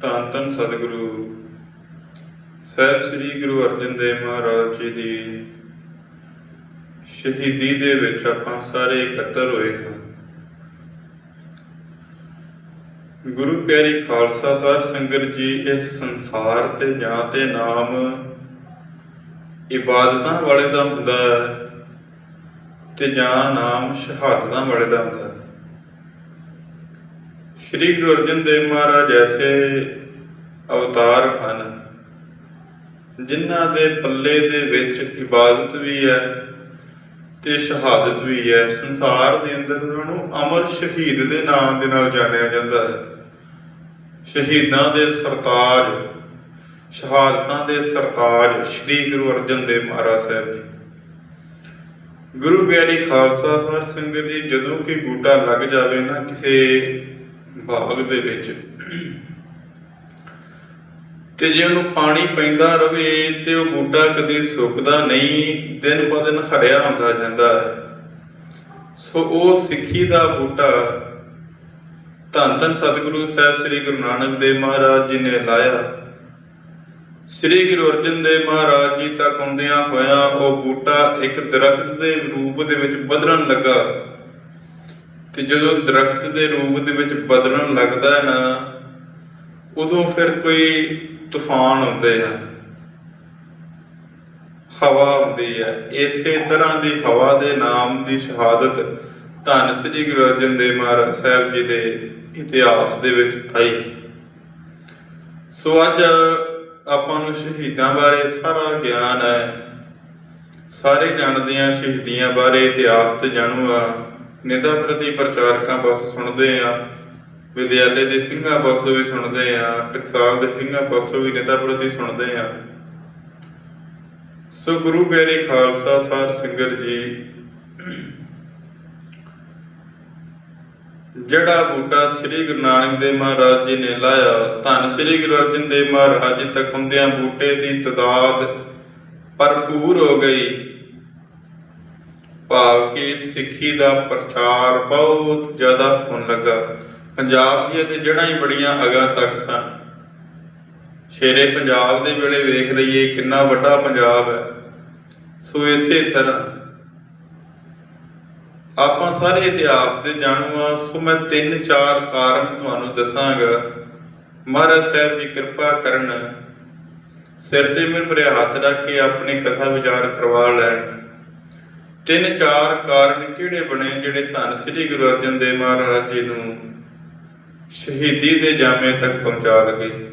ਧੰਨ ਧੰਨ ਸਤਿਗੁਰੂ। ਸਾਹਿਬ ਸ੍ਰੀ ਗੁਰੂ ਅਰਜਨ ਦੇਵ ਮਹਾਰਾਜ ਜੀ ਦੀ ਸ਼ਹੀਦੀ ਦੇ ਵਿੱਚ ਆਪਾਂ ਸਾਰੇ ਇਕੱਤਰ ਹੋਏ ਹਾਂ। ਗੁਰੂ ਪਿਆਰੀ ਖਾਲਸਾ ਸਾਹਿਬ ਸੰਗਤ ਜੀ, ਇਸ ਸੰਸਾਰ ਤੇ ਜਾਂ ਤੇ ਨਾਮ ਇਬਾਦਤਾਂ ਵਾਲੇ ਦਾ ਹੁੰਦਾ ਹੈ ਤੇ ਜਾਂ ਨਾਮ ਸ਼ਹਾਦਤਾਂ ਵਾਲੇ ਦਾ ਹੁੰਦਾ ਹੈ। ਸ਼੍ਰੀ ਗੁਰੂ ਅਰਜਨ ਦੇਵ ਮਹਾਰਾਜ ਐਸੇ ਅਵਤਾਰ ਹਨ, ਜਿਨ੍ਹਾਂ ਦੇ ਪੱਲੇ ਦੇ ਵਿੱਚ ਇਬਾਦਤ ਵੀ ਹੈ ਤੇ ਸ਼ਹਾਦਤ ਵੀ ਹੈ। ਸੰਸਾਰ ਦੇ ਅੰਦਰ ਉਹਨਾਂ ਨੂੰ ਅਮਰ ਸ਼ਹੀਦ ਦੇ ਨਾਮ ਦੇ ਨਾਲ ਜਾਣਿਆ ਜਾਂਦਾ ਹੈ। ਸ਼ਹੀਦਾਂ ਦੇ ਸਰਤਾਜ, ਸ਼ਹਾਦਤਾਂ ਦੇ ਸਰਤਾਜ ਸ੍ਰੀ ਗੁਰੂ ਅਰਜਨ ਦੇਵ ਮਹਾਰਾਜ ਸਾਹਿਬ ਜੀ। ਗੁਰੂ ਪਿਆਰੀ ਖਾਲਸਾ ਸਾਧ ਸੰਗਤ ਜੀ, ਜਦੋਂ ਕਿ ਬੂਟਾ ਲੱਗ ਜਾਵੇ ਨਾ ਕਿਸੇ ਬਾਗ ਦੇ ਵਿੱਚ। ਤੇ ਜੇ ਉਹਨੂੰ ਪਾਣੀ ਪੈਂਦਾ ਰਵੇ ਤੇ ਉਹ ਬੂਟਾ ਕਦੇ ਸੁੱਕਦਾ ਨਹੀਂ, ਦਿਨ ਬ ਦਿਨ ਹਰਿਆ ਹੁੰਦਾ ਜਾਂਦਾ ਸੋ ਉਹ ਸਿੱਖੀ ਦਾ ਬੂਟਾ ਧੰਨ ਧੰਨ ਸਤਿਗੁਰੂ ਸਾਹਿਬ ਸ੍ਰੀ ਗੁਰੂ ਨਾਨਕ ਦੇਵ ਮਹਾਰਾਜ ਜੀ ਨੇ ਲਾਇਆ। ਸ੍ਰੀ ਗੁਰੂ ਅਰਜਨ ਦੇਵ ਮਹਾਰਾਜ ਜੀ ਤੱਕ ਆਉਂਦਿਆਂ ਹੋਇਆ ਉਹ ਬੂਟਾ ਇੱਕ ਦਰਖਤ ਦੇ ਰੂਪ ਦੇ ਵਿੱਚ ਬਦਲਣ ਲੱਗਾ। ਤੇ ਜਦੋਂ ਦਰਖਤ ਦੇ ਰੂਪ ਦੇ ਵਿੱਚ ਬਦਲਣ ਲੱਗਦਾ ਹੈ ਨਾ ਉਦੋਂ ਫਿਰ ਕੋਈ ਤੂਫਾਨ ਆਉਂਦੇ ਆ। ਹਵਾ ਹੁੰਦੀ ਹੈ ਇਸੇ ਤਰ੍ਹਾਂ ਦੀ ਹਵਾ ਦੇ ਨਾਮ ਦੀ ਸ਼ਹਾਦਤ ਧੰਨ ਸ੍ਰੀ ਗੁਰੂ ਅਰਜਨ ਦੇਵ ਮਹਾਰਾਜ ਸਾਹਿਬ ਜੀ ਦੇ ਇਤਿਹਾਸ ਦੇ ਵਿੱਚ ਆਈ। ਸੋ ਅੱਜ ਆਪਾਂ ਨੂੰ ਸ਼ਹੀਦਾਂ ਬਾਰੇ ਸਾਰਾ ਗਿਆਨ ਹੈ। ਸਾਰੇ ਜਾਣਦੇ ਆ ਸ਼ਹੀਦੀਆਂ ਬਾਰੇ ਇਤਿਹਾਸ ਤੇ ਜਾਣੂ ਆ ਨਿਤਾ ਪ੍ਰਤੀ ਪ੍ਰਚਾਰਕਾਂ ਪਾਸੋਂ ਸੁਣਦੇ ਆ। ਵਿਦਿਆਲੇ ਦੇ ਸਿੰਘਾਂ ਪਾਸੋਂ ਵੀ ਸੁਣਦੇ ਆ। ਟਕਸਾਲ ਦੇ ਸਿੰਘਾਂ ਪਾਸੋਂ ਵੀ ਨਿਤਾ ਪ੍ਰਤੀ ਸੁਣਦੇ ਆ। ਸੋ ਗੁਰੂ ਪਿਆਰੇ ਖਾਲਸਾ, ਸਾਧ ਸੰਗਤ ਜੀ ਜਿਹੜਾ ਬੂਟਾ ਸ੍ਰੀ ਗੁਰੂ ਨਾਨਕ ਦੇਵ ਮਹਾਰਾਜ ਜੀ ਨੇ ਲਾਇਆ। ਧੰਨ ਸ੍ਰੀ ਗੁਰੂ ਅਰਜਨ ਦੇਵ ਮਹਾਰਾਜ ਜੀ ਤੱਕ ਹੁੰਦਿਆਂ ਬੂਟੇ ਦੀ ਤਦਾਦ ਭਰਪੂਰ ਹੋ ਗਈ। ਭਾਵ ਕਿ ਸਿੱਖੀ ਦਾ ਪ੍ਰਚਾਰ ਬਹੁਤ ਜ਼ਿਆਦਾ ਹੋਣ ਲੱਗਾ। ਪੰਜਾਬ ਦੀਆਂ ਤੇ ਜੜ੍ਹਾਂ ਹੀ ਬੜੀਆਂ ਅਗਾ ਤੱਕ ਸਨ। ਸ਼ੇਰੇ ਪੰਜਾਬ ਦੇ ਵੇਲੇ ਵੇਖ ਲਈਏ, ਕਿੰਨਾ ਵੱਡਾ ਪੰਜਾਬ ਹੈ। ਸੋ ਇਸੇ ਤਰ੍ਹਾਂ ਆਪਾਂ ਸਾਰੇ ਇਤਿਹਾਸ ਦੇ ਜਾਣੂ ਆ ਸੋ ਮੈਂ ਤਿੰਨ ਚਾਰ ਕਾਰਨ ਤੁਹਾਨੂੰ ਦੱਸਾਂਗਾ। ਮਹਾਰਾਜ ਸਾਹਿਬ ਜੀ ਕਿਰਪਾ ਕਰਨ ਸਿਰ ਤੇ ਮੇਰੇ ਮੇਰੇ ਹੱਥ ਰੱਖ ਕੇ ਆਪਣੀ ਕਥਾ ਵਿਚਾਰ ਕਰਵਾ ਲੈਣ। ਤਿੰਨ ਚਾਰ ਕਾਰਨ ਕਿਹੜੇ ਬਣੇ ਜਿਹੜੇ ਧੰਨ ਸ੍ਰੀ ਗੁਰੂ ਅਰਜਨ ਦੇਵ ਮਹਾਰਾਜ ਜੀ ਨੂੰ ਸ਼ਹੀਦੀ ਦੇ ਜਾਮੇ ਤੱਕ ਪਹੁੰਚਾ ਲਗੇ?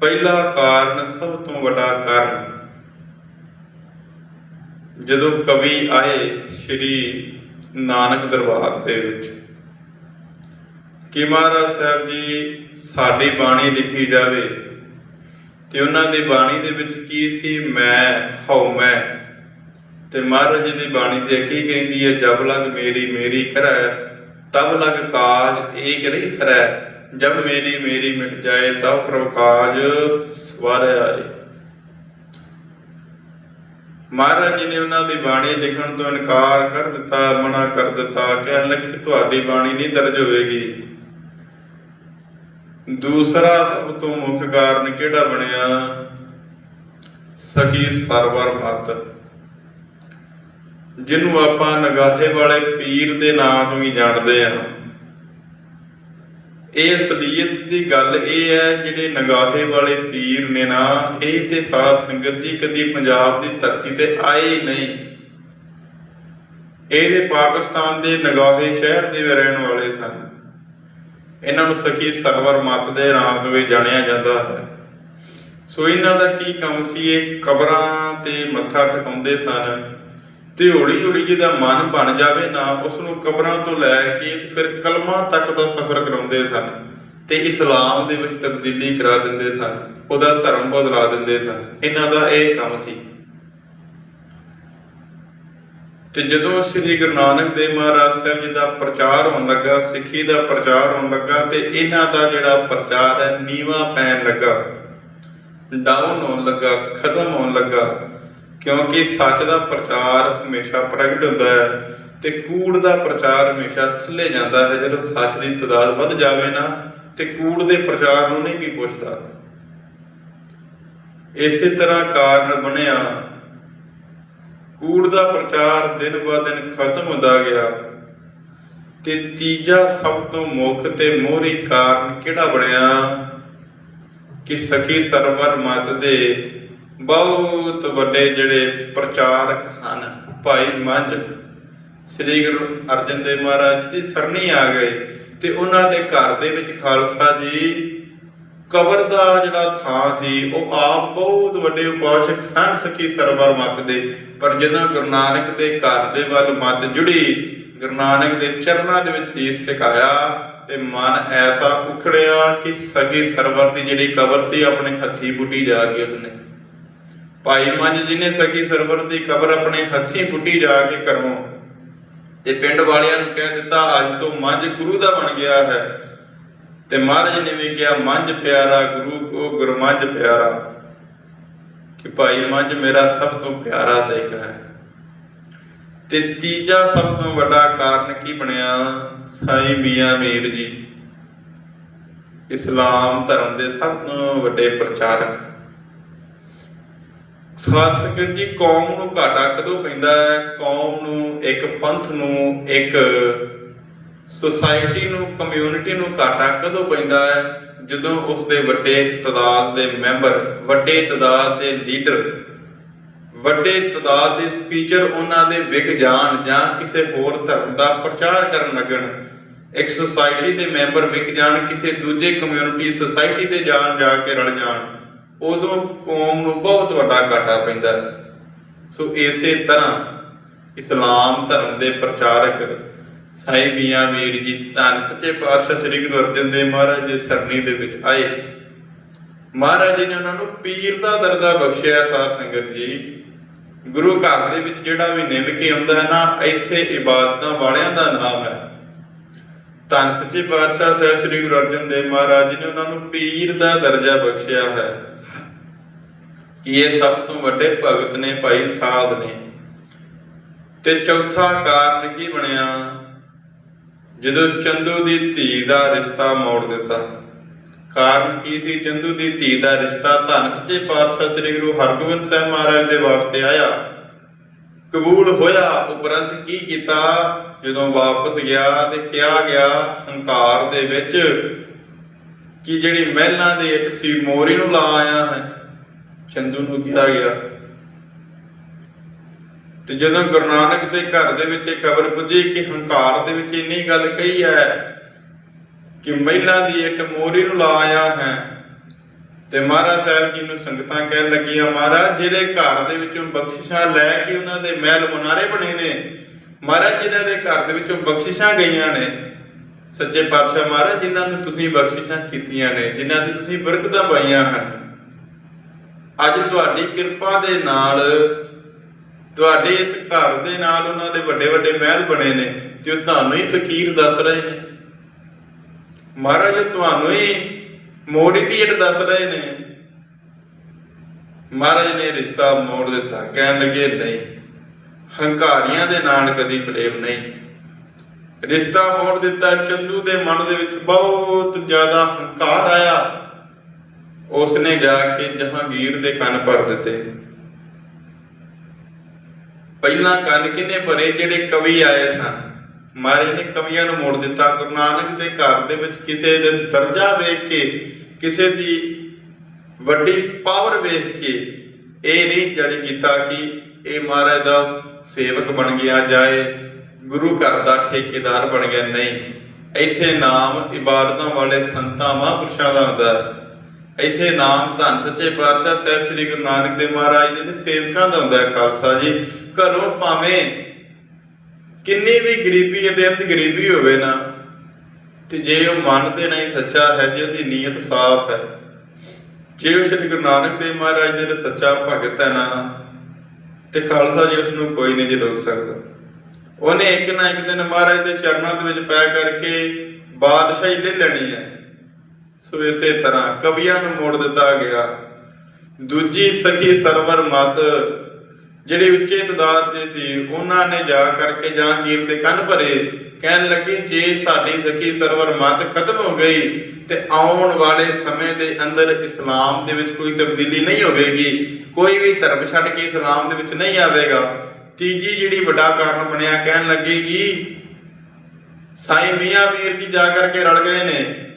ਪਹਿਲਾ ਕਾਰਨ, ਸਭ ਤੋਂ ਵੱਡਾ ਕਾਰਨ ਜਦੋਂ ਕਵੀ ਆਏ ਸ਼੍ਰੀ ਨਾਨਕ ਦਰਬਾਰ ਦੇ ਵਿੱਚ, ਕਿ ਮਹਾਰਾਜ ਸਾਹਿਬ ਜੀ, ਸਾਡੀ ਬਾਣੀ ਲਿਖੀ ਜਾਵੇ ਤੇ ਉਹਨਾਂ ਦੀ ਬਾਣੀ ਦੇ ਵਿੱਚ ਕੀ ਸੀ? ਮੈਂ, ਹਉ ਮੈਂ। ਤੇ ਮਹਾਰਾਜ ਜੀ ਦੀ ਬਾਣੀ ਤੇ ਕੀ ਕਹਿੰਦੀ ਹੈ, ਜਬ ਲਗ ਮੇਰੀ ਮੇਰੀ ਕਰੈ ਤਬ ਲਗ ਕਾਜ ਏਕ ਨਹੀਂ ਸਰੈ। ਜਬ ਮੇਰੀ ਮੇਰੀ ਮਿਟ ਜਾਏ, ਤਬ ਪ੍ਰਭ ਕਾਜ ਸਵਾਰ ਆਏ। ਮਹਾਰਾਜ ਜੀ ਨੇ ਉਹਨਾਂ ਦੀ ਬਾਣੀ ਲਿਖਣ ਤੋਂ ਇਨਕਾਰ ਕਰ ਦਿੱਤਾ, ਮਨਾ ਕਰ ਦਿੱਤਾ, ਕਹਿਣ ਲੱਗੇ, ਤੁਹਾਡੀ ਬਾਣੀ ਨਹੀਂ ਦਰਜ ਹੋਵੇਗੀ। ਦੂਸਰਾ ਸਭ ਤੋਂ ਮੁੱਖ ਕਾਰਨ ਕਿਹੜਾ ਬਣਿਆ? ਸਖੀ ਸਰਵਰ ਮਤ। ਜਿਹਨੂੰ ਆਪਾਂ ਨਗਾਹੇ ਵਾਲੇ ਪੀਰ ਦੇ ਨਾਂ ਤੋਂ ਵੀ ਜਾਣਦੇ ਆ ਇਹ ਅਸਲੀਅਤ ਦੀ ਗੱਲ ਇਹ ਹੈ, ਜਿਹੜੇ ਨਗਾਹੇ ਵਾਲੇ ਪੀਰ ਨੇ ਨਾ, ਇਹ ਤੇ ਸਾਧ ਸੰਗਤ ਜੀ ਕਦੀ ਪੰਜਾਬ ਦੀ ਧਰਤੀ ਤੇ ਆਏ ਨਹੀਂ। ਇਹ ਪਾਕਿਸਤਾਨ ਦੇ ਨਗਾਹੇ ਸ਼ਹਿਰ ਦੇ ਰਹਿਣ ਵਾਲੇ ਸਨ। ਇਹਨਾਂ ਨੂੰ ਸਖੀ ਸਰਵਰ ਮਤ ਦੇ ਨਾਮ ਤੋਂ ਵੀ ਜਾਣਿਆ ਜਾਂਦਾ ਹੈ। ਸੋ ਇਹਨਾਂ ਦਾ ਕੀ ਕੰਮ ਸੀ? ਇਹ ਕਬਰਾਂ ਤੇ ਮੱਥਾ ਟਿਕਾਉਂਦੇ ਸਨ। ਤੇ ਹੌਲੀ ਹੌਲੀ ਜਿਹਦਾ ਮਨ ਬਣ ਜਾਵੇ ਨਾ ਉਸ ਨੂੰ ਕਬਰਾਂ ਤੋਂ ਲੈ ਕੇ ਫਿਰ ਕਲਮਾ ਤੱਕ ਦਾ ਸਫ਼ਰ ਕਰਾਉਂਦੇ ਸਨ ਤੇ ਇਸਲਾਮ ਦੇ ਵਿੱਚ ਤਬਦੀਲੀ ਕਰਾ ਦਿੰਦੇ ਸਨ, ਉਹਦਾ ਧਰਮ ਬਦਲਾ ਦਿੰਦੇ ਸਨ। ਇਹਨਾਂ ਦਾ ਇਹ ਕੰਮ ਸੀ। ਤੇ ਜਦੋਂ ਸ੍ਰੀ ਗੁਰੂ ਨਾਨਕ ਦੇਵ ਮਹਾਰਾਜ ਸਾਹਿਬ ਜੀ ਦਾ ਪ੍ਰਚਾਰ ਹੋਣ ਲੱਗਾ, ਸਿੱਖੀ ਦਾ ਪ੍ਰਚਾਰ ਹੋਣ ਲੱਗਾ ਤੇ ਇਹਨਾਂ ਦਾ ਜਿਹੜਾ ਪ੍ਰਚਾਰ ਹੈ, ਨੀਵਾ ਪੈਣ ਲੱਗਾ ਡਾਊਨ ਹੋਣ ਲੱਗਾ, ਖਤਮ ਹੋਣ ਲੱਗਾ। ਕਿਉਂਕਿ ਸੱਚ ਦਾ ਪ੍ਰਚਾਰ ਹਮੇਸ਼ਾ ਪ੍ਰਗਟ ਹੁੰਦਾ ਹੈ ਤੇ ਕੂੜ ਦਾ ਪ੍ਰਚਾਰ ਹਮੇਸ਼ਾ ਥੱਲੇ ਜਾਂਦਾ ਹੈ। ਜਦੋਂ ਸੱਚ ਦੀ ਤਦਾਦ ਵੱਧ ਜਾਵੇ ਨਾ, ਤੇ ਕੂੜ ਦੇ ਪ੍ਰਚਾਰ ਨੂੰ ਨਹੀਂ ਕੀ ਪੁੱਛਦਾ। ਇਸੇ ਤਰ੍ਹਾਂ ਕਾਰਨ ਬਣਿਆ। ਕੂੜ ਦਾ ਪ੍ਰਚਾਰ ਦਿਨ ਬ ਦਿਨ ਖਤਮ ਹੁੰਦਾ ਗਿਆ। ਤੇ ਤੀਜਾ ਸਭ ਤੋਂ ਮੁੱਖ ਤੇ ਮੋਹਰੀ ਕਾਰਨ ਕਿਹੜਾ ਬਣਿਆ? ਕਿ ਸਖੀ ਸਰਵਰ ਮਤ ਦੇ ਬਹੁਤ ਵੱਡੇ ਜਿਹੜੇ ਪ੍ਰਚਾਰਕ ਸਨ। ਭਾਈ ਮੰਝ, ਸ੍ਰੀ ਗੁਰੂ ਅਰਜਨ ਦੇਵ ਮਹਾਰਾਜ ਦੀ ਸਰਣੀ ਆ ਗਏ ਤੇ ਉਹਨਾਂ ਦੇ ਘਰ ਦੇ ਵਿੱਚ ਖਾਲਸਾ ਜੀ ਕਬਰ ਦਾ ਜਿਹੜਾ ਥਾਂ ਸੀ, ਉਹ ਆਪ ਬਹੁਤ ਵੱਡੇ ਉਪਾਸ਼ਕ ਸਨ ਸਖੀ ਸਰਵਰ ਮੱਤ ਦੇ। ਪਰ ਜਦੋਂ ਗੁਰੂ ਨਾਨਕ ਦੇ ਘਰ ਦੇ ਵੱਲ ਮੱਤ ਜੁੜੀ, ਗੁਰੂ ਨਾਨਕ ਦੇ ਚਰਨਾਂ ਦੇ ਵਿੱਚ ਸੀਸ ਝੁਕਾਇਆ ਤੇ ਮਨ ਐਸਾ ਉਖੜਿਆ ਕਿ ਸਖੀ ਸਰਵਰ ਦੀ ਜਿਹੜੀ ਕਬਰ ਸੀ, ਆਪਣੇ ਹੱਥੀ ਬੁੱਢੀ ਜਾ ਗਈ ਉਸਨੇ। ਭਾਈ ਮੰਜ ਜੀ ਨੇ ਸਖੀ ਸਰਵਰ ਦੀ ਕਬਰ ਆਪਣੇ ਹੱਥੀ ਬੁੱਢੀ ਜਾ ਕੇ ਕਰਮੋ। ਤੇ ਪਿੰਡ ਵਾਲਿਆਂ ਨੂੰ ਕਹਿ ਦਿੱਤਾ, ਅੱਜ ਤੋਂ ਮੰਝ ਗੁਰੂ ਦਾ ਬਣ ਗਿਆ ਹੈ। ਤੇ ਮਹਾਰਾਜ ਨੇ ਵੀ ਕਿਹਾ, ਮੰਝ ਪਿਆਰਾ ਗੁਰੂ ਕੋ ਗੁਰਮੰਝ ਪਿਆਰਾ। ਕਿ ਭਾਈ ਮੰਜ ਮੇਰਾ ਸਭ ਤੋਂ ਪਿਆਰਾ ਸਿੱਖ ਹੈ। ਤੇ ਤੀਜਾ ਸਭ ਤੋਂ ਵੱਡਾ ਕਾਰਨ ਕੀ ਬਣਿਆ? ਸਾਈ ਮੀਆਂ ਮੀਰ ਜੀ, ਇਸਲਾਮ ਧਰਮ ਦੇ ਸਭ ਤੋਂ ਵੱਡੇ ਪ੍ਰਚਾਰਕ ਸਾਧ ਸੰਗਤ ਜੀ, ਕੌਮ ਨੂੰ ਘਾਟਾ ਕਦੋਂ ਪੈਂਦਾ ਹੈ? ਕੌਮ ਨੂੰ ਇੱਕ ਪੰਥ ਨੂੰ, ਇੱਕ ਸੁਸਾਇਟੀ ਨੂੰ ਕਮਿਊਨਿਟੀ ਨੂੰ ਘਾਟਾ ਕਦੋਂ ਪੈਂਦਾ ਹੈ? ਜਦੋਂ ਉਸ ਦੇ ਵੱਡੇ ਤਦਾਦ ਦੇ ਮੈਂਬਰ, ਵੱਡੇ ਤਦਾਦ ਦੇ ਲੀਡਰ, ਵੱਡੇ ਤਦਾਦ ਦੇ ਸਪੀਚਰ ਉਹਨਾਂ ਦੇ ਵਿਕ ਜਾਣ ਜਾਂ ਕਿਸੇ ਹੋਰ ਧਰਮ ਦਾ ਪ੍ਰਚਾਰ ਕਰਨ ਲੱਗਣ, ਇੱਕ ਸੁਸਾਇਟੀ ਦੇ ਮੈਂਬਰ ਵਿਕ ਜਾਣ, ਕਿਸੇ ਦੂਜੇ ਕਮਿਊਨਿਟੀ ਸੁਸਾਇਟੀ ਦੇ ਜਾਣ ਜਾ ਕੇ ਰਲ ਜਾਣ ਉਦੋਂ ਕੌਮ ਨੂੰ ਬਹੁਤ ਵੱਡਾ ਘਾਟਾ ਪੈਂਦਾ। ਹੈ। ਸੋ ਇਸੇ ਤਰ੍ਹਾਂ ਇਸਲਾਮ ਧਰਮ ਦੇ ਪ੍ਰਚਾਰਕ ਸਾਈ ਮੀਆਂ ਮੀਰ ਜੀ ਧੰਨ ਸੱਚੇ ਪਾਤਸ਼ਾਹ ਸ੍ਰੀ ਗੁਰੂ ਅਰਜਨ ਦੇਵ ਮਹਾਰਾਜ ਦੇ ਸਰਨੀ ਦੇ ਵਿੱਚ ਆਏ। ਮਹਾਰਾਜ ਜੀ ਨੇ ਉਹਨਾਂ ਨੂੰ ਪੀਰ ਦਾ ਦਰਜਾ ਬਖਸ਼ਿਆ ਸਾਧ ਸੰਗਤ ਜੀ। ਗੁਰੂ ਘਰ ਦੇ ਵਿੱਚ ਜਿਹੜਾ ਵੀ ਨਿਮ ਕੇ ਆਉਂਦਾ ਹੈ ਨਾ, ਇੱਥੇ ਇਬਾਦਤਾਂ ਵਾਲਿਆਂ ਦਾ ਨਾਮ ਹੈ। ਧੰਨ ਸੱਚੇ ਪਾਤਸ਼ਾਹ ਸਾਹਿਬ ਸ੍ਰੀ ਗੁਰੂ ਅਰਜਨ ਦੇਵ ਮਹਾਰਾਜ ਜੀ ਨੇ ਉਹਨਾਂ ਨੂੰ ਪੀਰ ਦਾ ਦਰਜਾ ਬਖਸ਼ਿਆ ਹੈ। ਕਿ ਇਹ ਸਭ ਤੋਂ ਵੱਡੇ ਭਗਤ ਨੇ ਭਾਈ ਸਾਧ ਨੇ। ਤੇ ਚੌਥਾ ਕਾਰਨ ਕੀ ਬਣਿਆ? ਜਦੋਂ ਚੰਦੂ ਦੀ ਧੀ ਦਾ ਰਿਸ਼ਤਾ ਮੋੜ ਦਿੱਤਾ। ਕਾਰਨ ਕੀ ਸੀ? ਚੰਦੂ ਦੀ ਧੀ ਦਾ ਰਿਸ਼ਤਾ ਧੰਨ ਸੱਚੇ ਪਾਤਸ਼ਾਹ ਸ੍ਰੀ ਗੁਰੂ ਹਰਗੋਬਿੰਦ ਸਾਹਿਬ ਮਹਾਰਾਜ ਦੇ ਵਾਸਤੇ ਆਇਆ। ਕਬੂਲ ਹੋਇਆ, ਉਪਰੰਤ ਕੀ ਕੀਤਾ? ਜਦੋਂ ਵਾਪਸ ਗਿਆ ਤੇ ਕਿਹਾ ਗਿਆ, ਹੰਕਾਰ ਦੇ ਵਿੱਚ ਕਿ ਜਿਹੜੀ ਮਹਿਲਾਂ ਦੇ ਇੱਕ ਸੀ ਮੋਰੀ ਨੂੰ ਲਾ ਆਇਆ ਹੈ। ਚੰਦੂ ਨੂੰ ਕਿਹਾ ਗਿਆ। ਤੇ ਜਦੋਂ ਗੁਰੂ ਨਾਨਕ ਦੇ ਘਰ ਦੇ ਵਿੱਚ ਇਹ ਖਬਰ ਪੁੱਜੀ ਕਿ ਹੰਕਾਰ ਦੇ ਵਿੱਚ ਇੰਨੀ ਗੱਲ ਕਹੀ ਹੈ ਕਿ ਮਹਿਲਾ ਦੀ ਇੱਕ ਮੋਰੀ ਨੂੰ ਲਾ ਆਇਆ ਹੈ ਤੇ ਮਹਾਰਾਜ ਸਾਹਿਬ ਜੀ ਨੂੰ ਸੰਗਤਾਂ ਕਹਿਣ ਲੱਗੀਆਂ ਮਹਾਰਾਜ ਜਿਹੜੇ ਘਰ ਦੇ ਵਿੱਚੋਂ ਬਖਸ਼ਿਸ਼ਾਂ ਲੈ ਕੇ ਉਹਨਾਂ ਦੇ ਮਹਿਲ ਮੁਨਾਰੇ ਬਣੇ ਨੇ ਮਹਾਰਾਜ ਜਿਨ੍ਹਾਂ ਦੇ ਘਰ ਦੇ ਵਿੱਚੋਂ ਬਖਸ਼ਿਸ਼ਾਂ ਗਈਆਂ ਨੇ ਸੱਚੇ ਪਾਤਸ਼ਾਹ ਮਹਾਰਾਜ ਜਿਨ੍ਹਾਂ ਨੂੰ ਤੁਸੀਂ ਬਖਸ਼ਿਸ਼ਾਂ ਕੀਤੀਆਂ ਨੇ ਜਿਨ੍ਹਾਂ ਦੀ ਤੁਸੀਂ ਬਰਕਤਾਂ ਪਾਈਆਂ ਹਨ। ਅੱਜ ਤੁਹਾਡੀ ਕਿਰਪਾ ਦੇ ਨਾਲ, ਤੁਹਾਡੇ ਇਸ ਘਰ ਦੇ ਨਾਲ ਉਹਨਾਂ ਦੇ ਵੱਡੇ ਵੱਡੇ ਮਹਿਲ ਬਣੇ ਨੇ ਜੋ ਤੁਹਾਨੂੰ ਹੀ ਫਕੀਰ ਦੱਸ ਰਹੇ ਨੇ। ਮਹਾਰਾਜ ਤੁਹਾਨੂੰ ਹੀ ਮੋੜੀ ਦੀ ਇੱਟ ਦੱਸ ਰਹੇ ਨੇ। ਮਹਾਰਾਜ ਨੇ ਰਿਸ਼ਤਾ ਮੋੜ ਦਿੱਤਾ, ਕਹਿਣ ਲੱਗੇ, ਨਹੀਂ, ਹੰਕਾਰੀਆਂ ਦੇ ਨਾਲ ਕਦੀ ਪ੍ਰੇਮ ਨਹੀਂ। ਰਿਸ਼ਤਾ ਮੋੜ ਦਿੱਤਾ, ਚੰਦੂ ਦੇ ਮਨ ਦੇ ਵਿੱਚ ਬਹੁਤ ਜ਼ਿਆਦਾ ਹੰਕਾਰ ਆਇਆ। ਉਸ ਨੇ ਜਾ ਕੇ ਜਹਾਂਗੀਰ ਦੇ ਕੰਨ ਭਰ ਦਿੱਤੇ। ਪਹਿਲਾਂ ਕੰਨ ਕਿਨੇ ਭਰੇ, ਜਿਹੜੇ ਕਵੀ ਆਏ ਸਨ? ਮਹਾਰਾਜ ਨੇ ਕਵੀਆਂ ਨੂੰ ਮੋੜ ਦਿੱਤਾ। ਗੁਰੂ ਨਾਨਕ ਦੇ ਘਰ ਦੇ ਵਿੱਚ ਕਿਸੇ ਦੇ ਦਰਜਾ ਵੇਖ ਕੇ, ਕਿਸੇ ਦੀ ਵੱਡੀ ਪਾਵਰ ਵੇਖ ਕੇ ਇਹ ਨਹੀਂ ਜਜ ਕੀਤਾ ਕਿ ਇਹ ਮਹਾਰਾਜ ਦਾ ਸੇਵਕ ਬਣ ਗਿਆ ਜਾਏ ਗੁਰੂ ਘਰ ਦਾ ਠੇਕੇਦਾਰ ਬਣ ਗਿਆ। ਨਹੀਂ, ਇੱਥੇ ਨਾਮ ਇਬਾਦਤਾਂ ਵਾਲੇ ਸੰਤਾਂ, ਮਹਾਂਪੁਰਸ਼ਾਂ ਦਾ ਹੁੰਦਾ ਹੈ। ਇੱਥੇ ਨਾਮ ਧੰਨ ਸੱਚੇ ਪਾਤਸ਼ਾਹ ਸਾਹਿਬ ਸ੍ਰੀ ਗੁਰੂ ਨਾਨਕ ਦੇਵ ਮਹਾਰਾਜ ਜੀ ਦੇ ਸੇਵਕਾਂ ਦਾ ਹੁੰਦਾ ਖਾਲਸਾ ਜੀ। ਘਰੋਂ ਭਾਵੇਂ ਕਿੰਨੀ ਵੀ ਗਰੀਬੀ ਅਤੇ ਅੰਤ ਗਰੀਬੀ ਹੋਵੇ ਨਾ, ਤੇ ਜੇ ਉਹ ਮਨ ਤੇ ਨਹੀਂ ਸੱਚਾ ਹੈ, ਜੇ ਉਹਦੀ ਨੀਅਤ ਸਾਫ਼ ਹੈ, ਜੇ ਉਹ ਸ੍ਰੀ ਗੁਰੂ ਨਾਨਕ ਦੇਵ ਮਹਾਰਾਜ ਜੀ ਦਾ ਸੱਚਾ ਭਗਤ ਹੈ ਨਾ, ਤੇ ਖਾਲਸਾ ਜੀ ਉਸ ਨੂੰ ਕੋਈ ਨਹੀਂ ਜੀ ਰੋਕ ਸਕਦਾ। ਉਹਨੇ ਇੱਕ ਨਾ ਇੱਕ ਦਿਨ ਮਹਾਰਾਜ ਦੇ ਚਰਨਾਂ ਦੇ ਵਿੱਚ ਪੈ ਕਰਕੇ ਬਾਦਸ਼ਾਹੀ ਲੈ ਲੈਣੀ ਹੈ। ਸੋ ਇਸੇ ਤਰ੍ਹਾਂ ਕਵੀਆਂ ਨੂੰ ਮੋੜ ਦਿੱਤਾ ਗਿਆ। ਦੂਜੀ ਸਖੀ ਸਰਵਰ ਮਤ, ਜਿਹੜੇ ਉੱਚੇ ਤਦਾਦ ਦੇ ਸੀ, ਉਹਨਾਂ ਨੇ ਜਾ ਕਰਕੇ ਜਹਾਂਗੀਰ ਦੇ ਕੰਨ ਭਰੇ, ਕਹਿਣ ਲੱਗੇ, ਜੇ ਸਾਡੀ ਸਕੀ ਸਰਵਰ ਮਤ ਖਤਮ ਹੋ ਗਈ, ਤੇ ਆਉਣ ਵਾਲੇ ਸਮੇਂ ਦੇ ਅੰਦਰ ਇਸਲਾਮ ਦੇ ਵਿੱਚ ਕੋਈ ਤਬਦੀਲੀ ਨਹੀਂ ਹੋਵੇਗੀ। ਕੋਈ ਵੀ ਧਰਮ ਛੱਡ ਕੇ ਇਸਲਾਮ ਦੇ ਵਿੱਚ ਨਹੀਂ ਆਵੇਗਾ। ਤੀਜੀ ਜਿਹੜੀ ਵੱਡਾ ਕਾਰਨ ਬਣਿਆ, ਕਹਿਣ ਲੱਗੇਗੀ ਸਾਈਂ ਮੀਆਂ ਮੀਰ ਜੀ ਜਾ ਕਰਕੇ ਰਲ ਗਏ ਨੇ।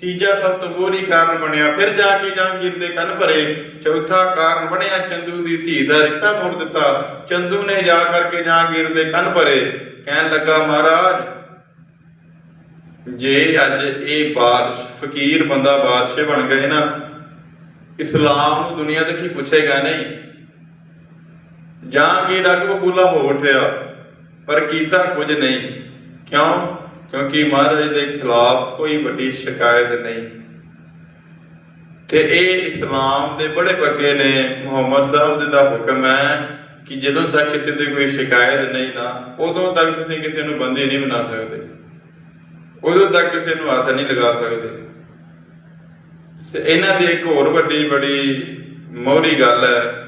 ਤੀਜਾ ਸਭ ਤੋਂ ਕਾਰਨ ਬਣਿਆ, ਫਿਰ ਜਾ ਕੇ ਜਹਾਂਗੀਰ ਦੇ ਕੰਨ ਭਰੇ, ਚੌਥਾ ਕਾਰਨ ਬਣਿਆ ਚੰਦੂ ਦੀ ਧੀ ਦਾ ਰਿਸ਼ਤਾ ਮੋੜ ਦਿੱਤਾ। ਚੰਦੂ ਨੇ ਜਾ ਕਰਕੇ ਜਹਾਂਗੀਰ ਦੇ ਕੰਨ ਭਰੇ, ਕਹਿਣ ਲੱਗਾ, ਮਹਾਰਾਜ, ਜੇ ਅੱਜ ਇਹ ਬਾਦਸ਼, ਫਕੀਰ ਬੰਦਾ ਬਾਦਸ਼ਾਹ ਬਣ ਗਏ ਨਾ, ਇਸਲਾਮ ਨੂੰ ਦੁਨੀਆ ਤੇ ਕੀ ਪੁੱਛੇਗਾ ਨਹੀਂ? ਜਹਾਂਗੀਰ ਅੱਗ ਬਬੂਲਾ ਹੋ ਉਠਿਆ, ਪਰ ਕੀਤਾ ਕੁਝ ਨਹੀਂ। ਕਿਉਂ? ਕਿਉਂਕਿ ਮਹਾਰਾਜ ਦੇ ਖਿਲਾਫ ਕੋਈ ਵੱਡੀ ਸ਼ਿਕਾਇਤ ਨਹੀਂ। ਤੇ ਇਹ ਇਸਲਾਮ ਦੇ ਬੜੇ ਪੱਕੇ ਨੇ। ਮੁਹੰਮਦ ਸਾਹਿਬ ਦੇ ਦਾ ਹੁਕਮ ਹੈ ਕਿ ਜਦੋਂ ਤੱਕ ਕਿਸੇ ਦੀ ਕੋਈ ਸ਼ਿਕਾਇਤ ਨਹੀਂ ਨਾ, ਉਦੋਂ ਤੱਕ ਤੁਸੀਂ ਕਿਸੇ ਨੂੰ ਬੰਦੀ ਨਹੀਂ ਬਣਾ ਸਕਦੇ। ਉਦੋਂ ਤੱਕ ਕਿਸੇ ਨੂੰ ਹੱਥ ਨਹੀਂ ਲਗਾ ਸਕਦੇ। ਤੇ ਇਹਨਾਂ ਦੀ ਇੱਕ ਹੋਰ ਵੱਡੀ ਬੜੀ ਮੋਹਰੀ ਗੱਲ ਹੈ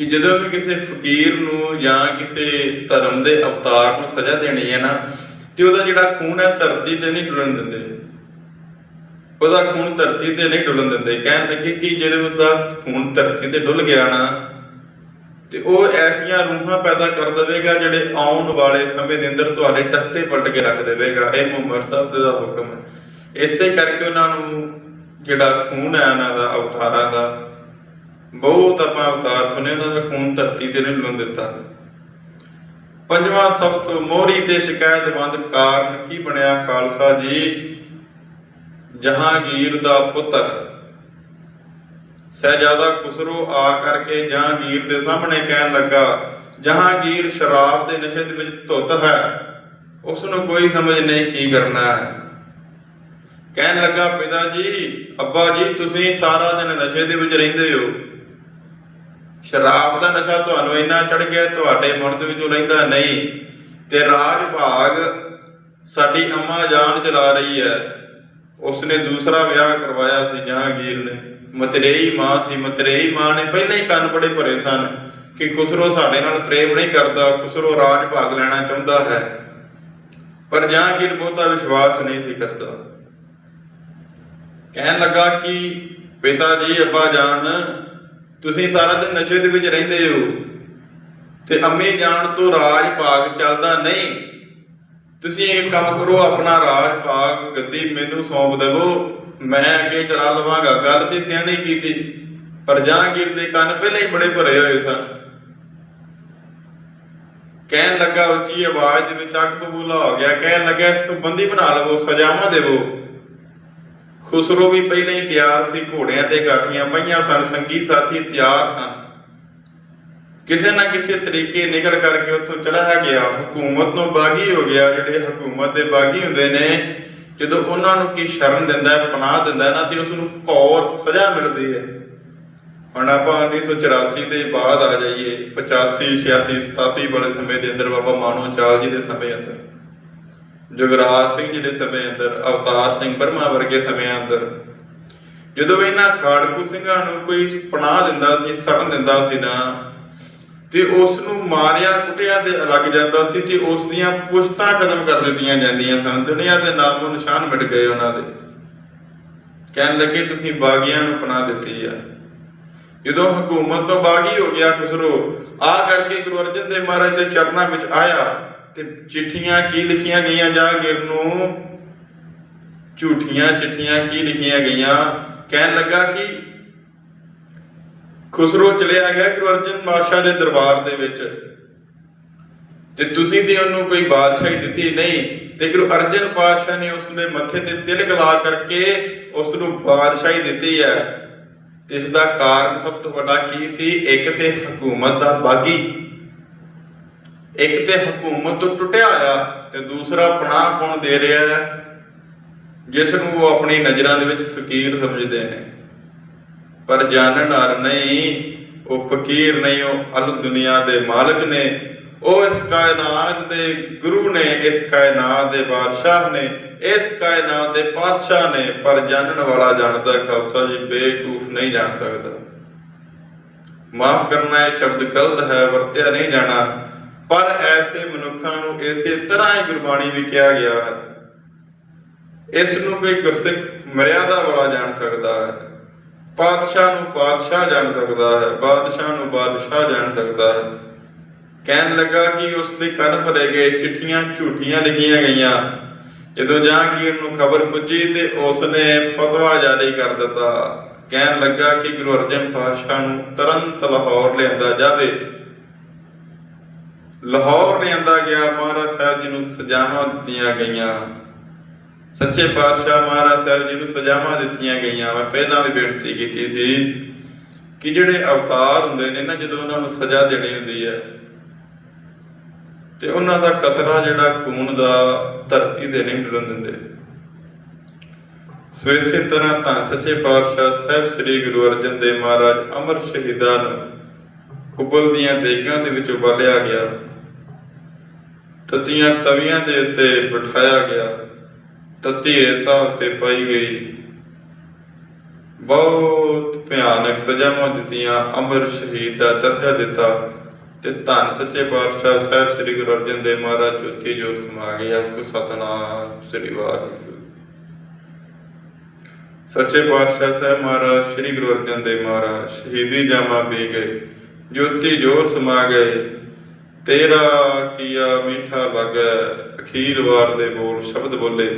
ਕਿ ਜਦੋਂ ਵੀ ਕਿਸੇ ਫਕੀਰ ਨੂੰ ਜਾਂ ਕਿਸੇ ਧਰਮ ਦੇ ਅਵਤਾਰ ਨੂੰ ਸਜ਼ਾ ਦੇਣੀ ਹੈ ਨਾ, ਤੇ ਉਹਦਾ ਜਿਹੜਾ ਖੂਨ ਹੈ, ਧਰਤੀ ਤੇ ਨਹੀਂ ਡੁੱਲਣ ਦਿੰਦੇ। ਉਹਦਾ ਖੂਨ ਧਰਤੀ ਤੇ ਨਹੀਂ ਡੁੱਲਣ ਦਿੰਦੇ। ਕਹਿਣ ਲੱਗੇ ਕਿ ਜਿਹਦੇ ਉਹਦਾ ਖੂਨ ਧਰਤੀ ਤੇ ਡੁੱਲ ਗਿਆ ਨਾ, ਤੇ ਉਹ ਐਸੀਆਂ ਰੂਹਾਂ ਪੈਦਾ ਕਰ ਦੇਵੇਗਾ ਜਿਹੜੇ ਆਉਣ ਵਾਲੇ ਸਮੇਂ ਦੇ ਅੰਦਰ ਤੁਹਾਡੇ ਤਖਤੇ ਪਲਟ ਕੇ ਰੱਖ ਦੇਵੇਗਾ। ਇਹ ਮੁਹੰਮਦ ਸਾਹਿਬ ਦਾ ਹੁਕਮ ਹੈ। ਇਸੇ ਕਰਕੇ ਉਹਨਾਂ ਨੂੰ ਜਿਹੜਾ ਖੂਨ ਹੈ, ਉਹਨਾਂ ਦਾ, ਅਵਤਾਰਾਂ ਦਾ ਬਹੁਤ ਆਪਾਂ ਅਵਤਾਰ ਸੁਣੇ ਉਹਨਾਂ ਦਾ ਖੂਨ ਧਰਤੀ ਤੇ ਨਹੀਂ ਡੁੱਲਣ ਦਿੱਤਾ। ਪੰਜਵਾਂ ਸਭ ਤੋਂ ਮੋਹਰੀ ਤੇ ਸ਼ਿਕਾਇਤਮੰਦ ਕਾਰਨ ਕੀ ਬਣਿਆ ਖਾਲਸਾ ਜੀ? ਜਹਾਂਗੀਰ ਦਾ ਪੁੱਤਰ। ਸਹਿਜਾਦਾ ਖੁਸਰੋ ਆ ਕਰਕੇ ਜਹਾਂਗੀਰ ਦੇ ਸਾਹਮਣੇ ਕਹਿਣ ਲੱਗਾ, ਜਹਾਂਗੀਰ ਸ਼ਰਾਬ ਦੇ ਨਸ਼ੇ ਦੇ ਵਿੱਚ ਧੁੱਤ ਹੈ। ਉਸ ਨੂੰ ਕੋਈ ਸਮਝ ਨਹੀਂ ਕੀ ਕਰਨਾ ਹੈ। ਕਹਿਣ ਲੱਗਾ ਪਿਤਾ ਜੀ, ਅੱਬਾ ਜੀ, ਤੁਸੀਂ ਸਾਰਾ ਦਿਨ ਨਸ਼ੇ ਦੇ ਵਿੱਚ ਰਹਿੰਦੇ ਹੋ। ਸ਼ਰਾਬ ਦਾ ਨਸ਼ਾ ਤੁਹਾਨੂੰ ਇੰਨਾ ਚੜ ਗਿਆ, ਤੁਹਾਡੇ ਮਨ ਦੇ ਵਿੱਚੋਂ ਰਹਿੰਦਾ ਨਹੀਂ। ਤੇ ਰਾਜ ਭਾਗ ਸਾਡੀ ਅੰਮਾ ਜਾਨ ਚਲਾ ਰਹੀ ਹੈ। ਉਸਨੇ ਦੂਸਰਾ ਵਿਆਹ ਕਰਵਾਇਆ ਸੀ ਜਹਾਂਗੀਰ ਨੇ। ਮਤਰੇਈ ਮਾਂ ਸੀ, ਮਤਰੇਈ ਮਾਂ ਨੇ ਪਹਿਲਾਂ ਹੀ ਕੰਨ ਬੜੇ ਭਰੇ ਸਨ ਕਿ ਖੁਸਰੋ ਸਾਡੇ ਨਾਲ ਪ੍ਰੇਮ ਨਹੀਂ ਕਰਦਾ, ਖੁਸਰੋ ਰਾਜ ਭਾਗ ਲੈਣਾ ਚਾਹੁੰਦਾ ਹੈ। ਪਰ ਜਹਾਂਗੀਰ ਬਹੁਤਾ ਵਿਸ਼ਵਾਸ ਨਹੀਂ ਸੀ ਕਰਦਾ। ਕਹਿਣ ਲੱਗਾ ਕਿ ਪਿਤਾ ਜੀ, ਅੱਬਾ ਜਾਨ ਤੁਸੀਂ ਸਾਰਾ ਦਿਨ ਨਸ਼ੇ ਦੇ ਵਿੱਚ ਰਹਿੰਦੇ ਹੋ ਤੇ ਅੰਮੀ ਜਾਨ ਤੋਂ ਰਾਜ ਭਾਗ ਚੱਲਦਾ ਨਹੀਂ। ਤੁਸੀਂ ਇੱਕ ਕੰਮ ਕਰੋ, ਆਪਣਾ ਰਾਜ ਭਾਗ ਗੱਦੀ ਮੈਨੂੰ ਸੌਂਪ ਦੇਵੋ। ਮੈਂ ਅੱਗੇ ਚਲਾ ਲਵਾਂਗਾ। ਗੱਲ ਤੇ ਸਿਆਣੀ ਕੀਤੀ, ਪਰ ਜਹਾਂਗੀਰ ਦੇ ਕੰਨ ਪਹਿਲਾਂ ਹੀ ਬੜੇ ਭਰੇ ਹੋਏ ਸਨ। ਕਹਿਣ ਲੱਗਾ, ਉੱਚੀ ਆਵਾਜ਼ ਦੇ ਵਿੱਚ ਅੱਗ ਬਬੂਲਾ ਹੋ ਗਿਆ। ਕਹਿਣ ਲੱਗਾ ਇਸ ਨੂੰ ਬੰਦੀ ਬਣਾ ਲਵੋ, ਸਜ਼ਾਵਾਂ ਦੇਵੋ। ਖੁਸਰੋ ਵੀ ਪਹਿਲਾਂ ਹੀ ਤਿਆਰ ਸੀ, ਘੋੜਿਆਂ ਤੇ ਕਾਠੀਆਂ ਪਈਆਂ ਸਨ ਸੰਗੀ ਸਾਥੀ ਤਿਆਰ ਸਨ। ਕਿਸੇ ਨਾ ਕਿਸੇ ਤਰੀਕੇ ਨਿਕਲ ਕਰਕੇ ਉੱਥੋਂ ਚਲਾ ਗਿਆ। ਹਕੂਮਤ ਨੂੰ ਬਾਗੀ ਹੋ ਗਿਆ, ਜਿਹੜੇ ਹਕੂਮਤ ਦੇ ਬਾਗੀ ਹੁੰਦੇ ਨੇ, ਜਦੋਂ ਉਹਨਾਂ ਨੂੰ ਕੀ ਸ਼ਰਨ ਦਿੰਦਾ ਹੈ ਪਨਾਹ ਦਿੰਦਾ ਹੈ ਨਾ, ਤੇ ਉਸ ਨੂੰ ਕੌਰ ਸਜ਼ਾ ਮਿਲਦੀ ਹੈ। ਹੁਣ ਆਪਾਂ 1984 ਦੇ ਬਾਅਦ ਆ ਜਾਈਏ 85 86 87 ਵਾਲੇ ਸਮੇਂ ਦੇ ਅੰਦਰ ਬਾਬਾ ਮਾਨੋ ਚਾਲ ਜੀ ਦੇ ਸਮੇਂ ਅੰਦਰ। ਜੁਗਰਾਜ ਸਿੰਘ ਜੀ ਦੇ ਸਮੇਂ ਅੰਦਰ, ਅਵਤਾਰ ਸਿੰਘ ਬਰਮਾ ਵਰਗੇ ਸਮਿਆਂ ਅੰਦਰ, ਜਦੋਂ ਇਹਨਾਂ ਖਾੜਕੂ ਸਿੰਘਾਂ ਨੂੰ ਕੋਈ ਪਨਾਹ ਦਿੰਦਾ ਸੀ, ਸ਼ਰਨ ਦਿੰਦਾ ਸੀ ਨਾ, ਤੇ ਉਸ ਨੂੰ ਮਾਰਿਆ ਕੁੱਟਿਆ ਤੇ ਲੱਗ ਜਾਂਦਾ ਸੀ ਤੇ ਉਸ ਦੀਆਂ ਪੁਸ਼ਤਾਂ ਖਤਮ ਕਰ ਦਿੱਤੀਆਂ ਜਾਂਦੀਆਂ ਸਨ। ਦੁਨੀਆ ਦੇ ਨਾਮੋ ਨਿਸ਼ਾਨ ਮਿਟ ਗਏ ਉਹਨਾਂ ਦੇ। ਕਹਿਣ ਲੱਗੇ, ਤੁਸੀਂ ਬਾਗੀਆਂ ਨੂੰ ਪਨਾਹ ਦਿੱਤੀ ਆ। ਜਦੋਂ ਹਕੂਮਤ ਤੋਂ ਬਾਗੀ ਹੋ ਗਿਆ ਖੁਸਰੋ, ਆ ਕਰਕੇ ਗੁਰੂ ਅਰਜਨ ਦੇਵ ਮਹਾਰਾਜ ਦੇ ਚਰਨਾਂ ਵਿੱਚ ਆਇਆ ਤੇ ਚਿੱਠੀਆਂ ਕੀ ਲਿਖੀਆਂ ਗਈਆਂ ਜਾਗੀਰ ਨੂੰ? ਝੂਠੀਆਂ ਚਿੱਠੀਆਂ ਕੀ ਲਿਖੀਆਂ ਗਈਆਂ? ਕਹਿਣ ਲੱਗਾ ਕਿ ਖੁਸਰੋ ਚਲਿਆ ਗਿਆ ਗੁਰੂ ਅਰਜਨ ਬਾਦਸ਼ਾਹ ਦੇ ਦਰਬਾਰ ਦੇ ਵਿੱਚ। ਤੇ ਤੁਸੀਂ ਤੇ ਉਹਨੂੰ ਕੋਈ ਬਾਦਸ਼ਾਹੀ ਦਿੱਤੀ ਨਹੀਂ। ਤੇ ਗੁਰੂ ਅਰਜਨ ਪਾਤਸ਼ਾਹ ਨੇ ਉਸ ਦੇ ਮੱਥੇ ਤੇ ਤਿਲਕ ਲਾ ਕਰਕੇ ਉਸ ਨੂੰ ਬਾਦਸ਼ਾਹੀ ਦਿੱਤੀ ਹੈ। ਤੇ ਇਸ ਦਾ ਕਾਰਨ ਸਭ ਤੋਂ ਵੱਡਾ ਕੀ ਸੀ? ਇੱਕ ਤੇ ਹਕੂਮਤ ਦਾ ਬਾਗੀ। ਇੱਕ ਤੇ ਹਕੂਮਤ ਤੋਂ ਟੁੱਟਿਆ ਹੋਇਆ ਤੇ ਦੂਸਰਾ ਪਨਾਹ ਕੌਣ ਦੇ ਰਿਹਾ ਹੈ ਜਿਸ ਨੂੰ ਉਹ ਆਪਣੀ ਨਜ਼ਰਾਂ ਦੇ ਵਿੱਚ ਫਕੀਰ ਸਮਝਦੇ ਨੇ। ਪਰ ਜਾਣਨ ਹਰ ਨਹੀਂ, ਉਹ ਫਕੀਰ ਨਹੀਂ, ਉਹ ਅਲ ਦੁਨੀਆ ਦੇ ਮਾਲਕ ਨੇ। ਉਹ ਇਸ ਕਾਇਨਾਤ ਦੇ ਗੁਰੂ ਨੇ, ਇਸ ਕਾਇਨਾਤ ਦੇ ਬਾਦਸ਼ਾਹ ਨੇ, ਇਸ ਕਾਇਨਾਤ ਦੇ ਪਾਤਸ਼ਾਹ ਨੇ, ਪਰ ਜਾਣਨ ਵਾਲਾ ਜਾਣਦਾ ਖਾਲਸਾ ਜੀ ਬੇਕੂਫ ਨਹੀਂ ਜਾਣ ਸਕਦਾ। ਮਾਫ ਕਰਨਾ ਇਹ ਸ਼ਬਦ ਗਲਤ ਹੈ, ਵਰਤਿਆ ਨਹੀਂ ਜਾਣਾ। ਪਰ ਐਸੇ ਮਨੁੱਖਾਂ ਨੂੰ ਇਸੇ ਤਰ੍ਹਾਂ ਹੀ ਗੁਰਬਾਣੀ ਵੀ ਕਿਹਾ ਗਿਆ ਹੈ। ਇਸ ਨੂੰ ਕੋਈ ਗੁਰਸਿੱਖ ਮਰਿਆਦਾ ਵਾਲਾ ਜਾਣ ਸਕਦਾ ਹੈ। ਪਾਤਸ਼ਾਹ ਨੂੰ ਪਾਤਸ਼ਾਹ ਜਾਣ ਸਕਦਾ ਹੈ, ਬਾਦਸ਼ਾਹ ਨੂੰ ਬਾਦਸ਼ਾਹ ਜਾਣ ਸਕਦਾ ਹੈ। ਕਹਿਣ ਲੱਗਾ ਕਿ ਉਸ ਦੇ ਕੰਨ ਭਰੇ ਗਏ ਚਿੱਠੀਆਂ ਝੂਠੀਆਂ ਲਿਖੀਆਂ ਗਈਆਂ। ਜਦੋਂ ਜਹਾਂਗੀਰ ਨੂੰ ਖਬਰ ਪੁੱਜੀ ਤੇ ਉਸ ਨੇ ਫਤਵਾ ਜਾਰੀ ਕਰ ਦਿੱਤਾ। ਕਹਿਣ ਲੱਗਾ ਕਿ ਗੁਰੂ ਅਰਜਨ ਪਾਤਸ਼ਾਹ ਨੂੰ ਤੁਰੰਤ ਲਾਹੌਰ ਲਿਆਂਦਾ ਜਾਵੇ। ਲਾਹੌਰ ਲਿਆਂਦਾ ਗਿਆ, ਮਹਾਰਾਜ ਸਾਹਿਬ ਜੀ ਨੂੰ ਸਜ਼ਾਵਾਂ ਦਿੱਤੀਆਂ ਗਈਆਂ। ਸੱਚੇ ਪਾਤਸ਼ਾਹ ਮਹਾਰਾਜ ਸਾਹਿਬ ਜੀ ਨੂੰ ਸਜ਼ਾਵਾਂ ਦਿੱਤੀਆਂ ਗਈਆਂ। ਮੈਂ ਪਹਿਲਾਂ ਵੀ ਬੇਨਤੀ ਕੀਤੀ ਸੀ ਕਿ ਜਿਹੜੇ ਅਵਤਾਰ ਹੁੰਦੇ ਨੇ ਨਾ, ਜਦੋਂ ਉਹਨਾਂ ਨੂੰ ਸਜ਼ਾ ਦੇਣੀ ਹੁੰਦੀ ਹੈ, ਤੇ ਉਹਨਾਂ ਦਾ ਕਤਰਾ ਜਿਹੜਾ ਖੂਨ ਦਾ ਧਰਤੀ ਦੇ ਨਹੀਂ ਡੁੱਲਣ ਦਿੰਦੇ। ਸੋ ਇਸੇ ਤਰ੍ਹਾਂ ਤਾਂ ਸੱਚੇ ਪਾਤਸ਼ਾਹ ਸਾਹਿਬ ਸ੍ਰੀ ਗੁਰੂ ਅਰਜਨ ਦੇਵ ਮਹਾਰਾਜ ਅਮਰ ਸ਼ਹੀਦਾਂ ਨੂੰ ਉਬਲਦੀਆਂ ਦੇਗਾਂ ਦੇ ਵਿੱਚ ਉਬਾਲਿਆ ਗਿਆ। ਤਤੀਆਂ ਤਵੀਆਂ ਦੇ ਉੱਤੇ ਬਿਠਾਇਆ ਗਿਆ। ਤਤੀ ਰੇਤਾ ਉੱਤੇ ਪਾਈ ਗਈ। ਬਹੁਤ ਭਿਆਨਕ ਸਜ਼ਾਵਾਂ ਦਿੱਤੀਆਂ। ਅਮਰ ਸ਼ਹੀਦ ਦਾ ਦਰਜਾ ਦਿੱਤਾ ਤੇ ਧੰਨ ਸੱਚੇ ਪਾਤਸ਼ਾਹ ਸਾਹਿਬ ਸ੍ਰੀ ਗੁਰੂ ਅਰਜਨ ਦੇਵ ਮਹਾਰਾਜ ਜੋਤੀ ਜੋਤ ਸਮਾ ਗਿਆ ਕੋ ਸਤਨਾਮ ਸ੍ਰੀ ਵਾਹਿਗੁਰੂ। ਸੱਚੇ ਪਾਤਸ਼ਾਹ ਸਾਹਿਬ ਮਹਾਰਾਜ ਸ੍ਰੀ ਗੁਰੂ ਅਰਜਨ ਦੇਵ ਮਹਾਰਾਜ ਸ਼ਹੀਦੀ ਜਾਮਾ ਪੀ ਗਏ। ਜੋਤੀ ਜੋਤ ਸਮਾ ਗਏ। ਤੇਰਾ ਕੀਆ ਮੀਠਾ ਲੱਗੈ ਅਖੀਰ ਵਾਰ ਦੇ ਬੋਲ ਸ਼ਬਦ ਬੋਲੇ।